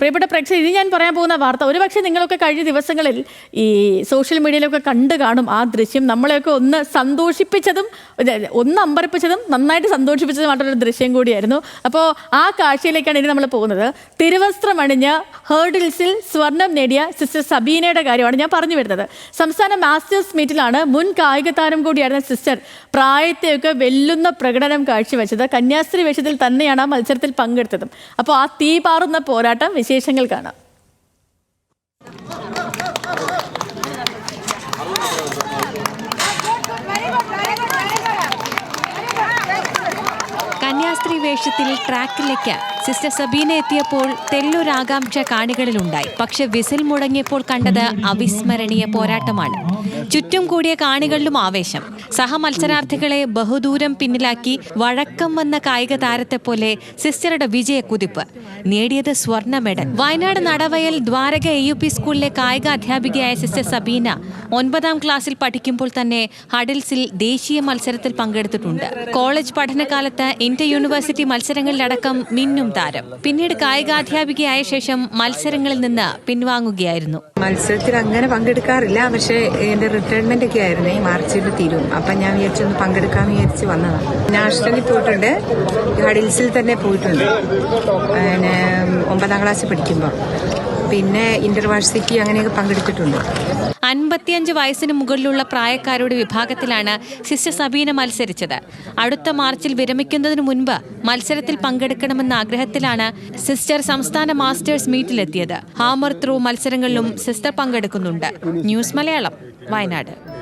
പ്രിയപ്പെട്ട പ്രേക്ഷകർ ഇനി ഞാൻ പറയാൻ പോകുന്ന വാർത്ത. ഒരുപക്ഷെ നിങ്ങളൊക്കെ കഴിഞ്ഞ ദിവസങ്ങളിൽ ഈ സോഷ്യൽ മീഡിയയിലൊക്കെ കണ്ടു കാണും ആ ദൃശ്യം. നമ്മളെയൊക്കെ ഒന്ന് സന്തോഷിപ്പിച്ചതും ഒന്ന് അമ്പരപ്പിച്ചതും നന്നായിട്ട് സന്തോഷിപ്പിച്ചതുമായിട്ടൊരു ദൃശ്യം കൂടിയായിരുന്നു. അപ്പോൾ ആ കാഴ്ചയിലേക്കാണ് ഇനി നമ്മൾ പോകുന്നത്. തിരുവസ്ത്രമണിഞ്ഞ് ഹേർഡിൽസിൽ സ്വർണം നേടിയ സിസ്റ്റർ സബീനയുടെ കാര്യമാണ് ഞാൻ പറഞ്ഞു വരുന്നത്. സംസ്ഥാന മാസ്റ്റേഴ്സ് മീറ്റിലാണ് മുൻ കായിക താരം കൂടിയായിരുന്ന സിസ്റ്റർ പ്രായത്തെയൊക്കെ വെല്ലുന്ന പ്രകടനം കാഴ്ചവെച്ചത്. കന്യാസ്ത്രീ വേഷത്തിൽ തന്നെയാണ് ആ മത്സരത്തിൽ പങ്കെടുത്തതും. അപ്പോൾ ആ തീ പാറുന്ന പോരാട്ടം വിശേഷങ്ങൾ കാണാം. കന്യാസ്ത്രീ വേഷത്തിൽ ട്രാക്കിലേക്ക് സിസ്റ്റർ സബീന എത്തിയപ്പോൾ തെല്ലൊരാകാംക്ഷ കാണികളിലുണ്ടായി. പക്ഷെ വിസിൽ മുടങ്ങിയപ്പോൾ കണ്ടത് അവിസ്മരണീയ പോരാട്ടമാണ്. ചുറ്റും കൂടിയ കാണികളിലും ആവേശം. സഹമത്സരാർത്ഥികളെ ബഹുദൂരം പിന്നിലാക്കി വഴക്കം വന്ന കായിക താരത്തെ പോലെ സിസ്റ്ററുടെ വിജയക്കുതിപ്പ് നേടിയത് സ്വർണ medal Wayanad Nadavayal Dwaraka A U P സ്കൂളിലെ കായിക അധ്യാപികയായ സിസ്റ്റർ സബീന ഒൻപതാം ക്ലാസ്സിൽ പഠിക്കുമ്പോൾ തന്നെ ഹഡിൽസിൽ ദേശീയ മത്സരത്തിൽ പങ്കെടുത്തിട്ടുണ്ട്. കോളേജ് പഠനകാലത്ത് ഇന്റർ യൂണിവേഴ്സിറ്റി മത്സരങ്ങളിലടക്കം മിന്നും താരം. പിന്നീട് കായികാധ്യാപികയായ ശേഷം മത്സരങ്ങളിൽ നിന്ന് പിൻവാങ്ങുകയായിരുന്നു. മത്സരത്തിൽ അങ്ങനെ പങ്കെടുക്കാറില്ല. പക്ഷേ എന്റെ റിട്ടയർമെന്റ് ഒക്കെ ആയിരുന്നു മാർച്ചിൽ തീരും. അപ്പൊ ഞാൻ വിചാരിച്ചൊന്ന് പങ്കെടുക്കാൻ വിചാരിച്ച് വന്നതാണ് നാഷണലിൽ പോയിട്ടുണ്ട്. ഹഡിൽസിൽ തന്നെ പോയിട്ടുണ്ട്. ഒമ്പതാം ക്ലാസ് പഠിക്കുമ്പോൾ പിന്നെ ഇന്റർവേഴ്സിറ്റി അങ്ങനെയൊക്കെ പങ്കെടുത്തിട്ടുണ്ട്. അൻപത്തിയഞ്ച് വയസ്സിന് മുകളിലുള്ള പ്രായക്കാരുടെ വിഭാഗത്തിലാണ് സിസ്റ്റർ സബീന മത്സരിച്ചത്. അടുത്ത മാർച്ചിൽ വിരമിക്കുന്നതിന് മുൻപ് മത്സരത്തിൽ പങ്കെടുക്കണമെന്ന ആഗ്രഹത്തിലാണ് സിസ്റ്റർ സംസ്ഥാന മാസ്റ്റേഴ്സ് മീറ്റിലെത്തിയത്. ഹാമർ ത്രൂ മത്സരങ്ങളിലും സിസ്റ്റർ പങ്കെടുക്കുന്നുണ്ട്. ന്യൂസ് മലയാളം വയനാട്.